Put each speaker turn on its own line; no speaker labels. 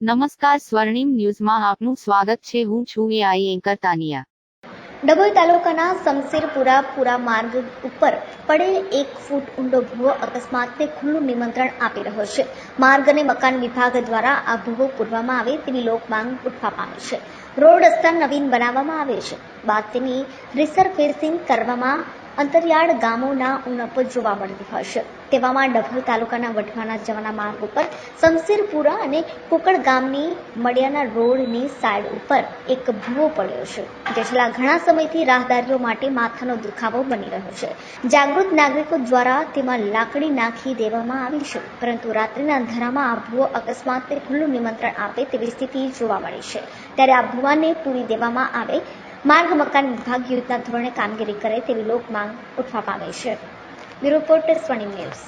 નમસ્કાર સ્વર્ણિમ ન્યૂઝમાં આપનું સ્વાગત છે. હું છું એઆઈ એન્કર તાનિયા.
ડભોઈ તાલુકાના શમશેરપુરા પુરા માર્ગ ઉપર પડેલ એક ફૂટ ઊંડો ભૂવો અકસ્માતને ખુલ્લું નિમંત્રણ આપી રહ્યો છે. માર્ગ અને મકાન વિભાગ દ્વારા આ ભૂવો પૂરવામાં આવે તેવી લોકમાંગ ઉઠવા પામી છે. રોડ રસ્તા નવીન બનાવવામાં આવે છે. બાદ તેની રિસરફેસિંગ કરવામાં અંતરિયાળ ગામોના ઉણપ જોવા મળતી છે તેવામાં ડભોઈ તાલુકાના વઢવાના જવાના માર્ગ ઉપર શમશીરપુરા અને કુકડ ગામની મળિયાના રોડની સાઈડ ઉપર એક ભૂવો પડ્યો છે, જે છેલ્લા ઘણા સમયથી રાહદારીઓ માટે માથાનો દુખાવો બની રહ્યો છે. જાગૃત નાગરિકો દ્વારા તેમાં લાકડી નાખી દેવામાં આવી છે, પરંતુ રાત્રિના અંધારામાં આ ભૂવો અકસ્માતને ખુલ્લું નિમંત્રણ આપે તેવી સ્થિતિ જોવા મળી છે. ત્યારે આ ભૂવાને પૂરી દેવામાં આવે માર્ગ મકાન વિભાગ યુદ્ધના ધોરણે કામગીરી કરે તેવી લોક માંગ ઉઠવા પામે છે. Bureau reporter Swarnim news.